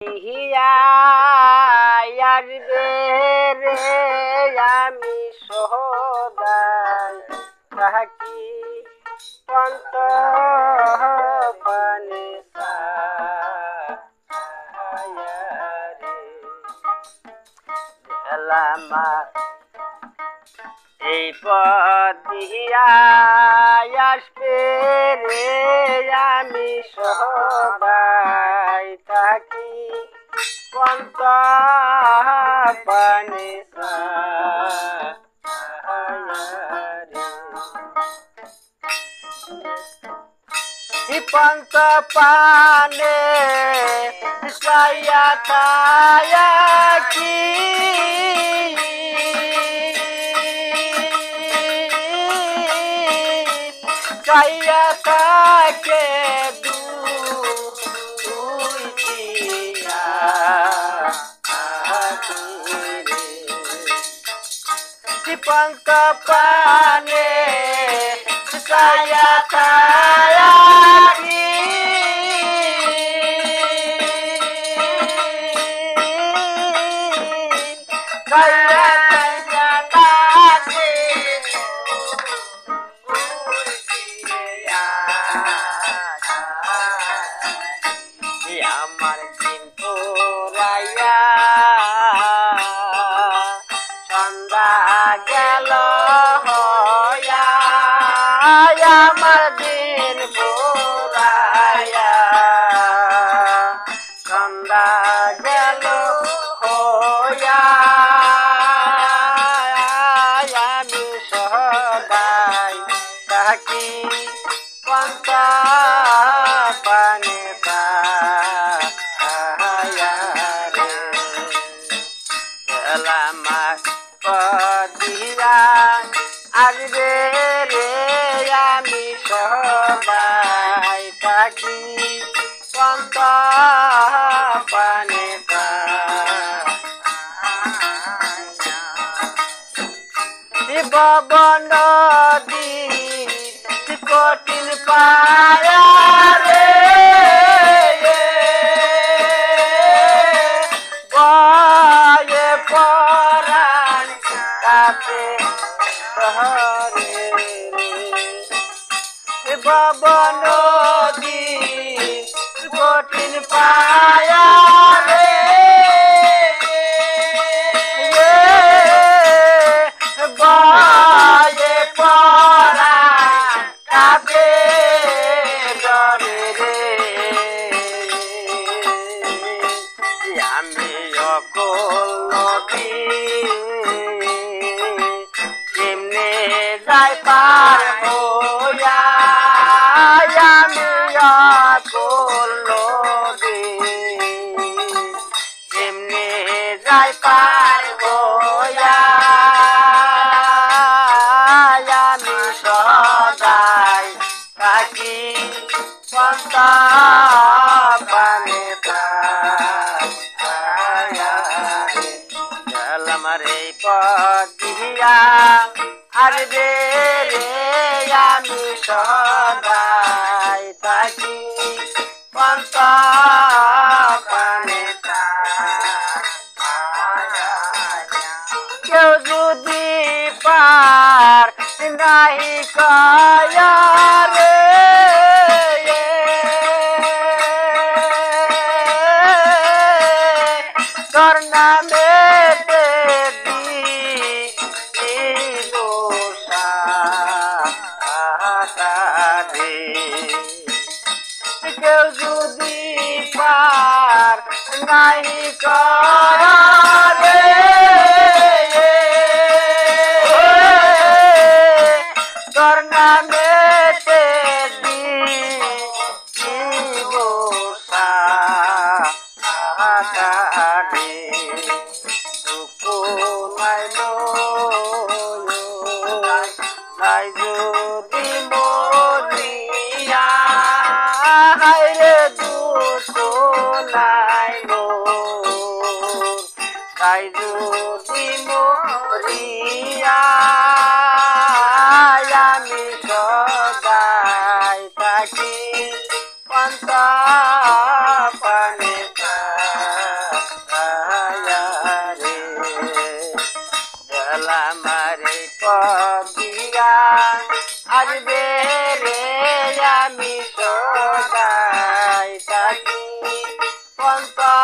হিয়া আমি সদাই থাকি পন্ত পানে এই পদিয়া আসবে রে আমি সবাই থাকি পন্ত পানে পন্ত পানে পন্ত পানে সায়া থাকি পন্তা পানে গেলামার পদিয়া আসবে রে আমি সবাই থাকি পন্ত পানে নদী কঠিন পায়া রে। বয়ে পরাণ কাপে প্রহরে বাব নদী নদী কেমনে যাই পার হইয়া আমি অকল নদী কেমনে যাই পার হইয়া আমি সদাই থাকি পন্তা আমার এই পদিয়া আর রে রে আমি সদাই থাকি। পন্তা পানে কেউ যদি পার নাই রে তোর নামে যদি পার নাই করে তোর নামে যায় যদি মরিয়া, আমি সদাই থাকি পন্তাপনে রে জলা মারে পিয়া আজ বেড়ে আমি সদাই থাকি পন্তা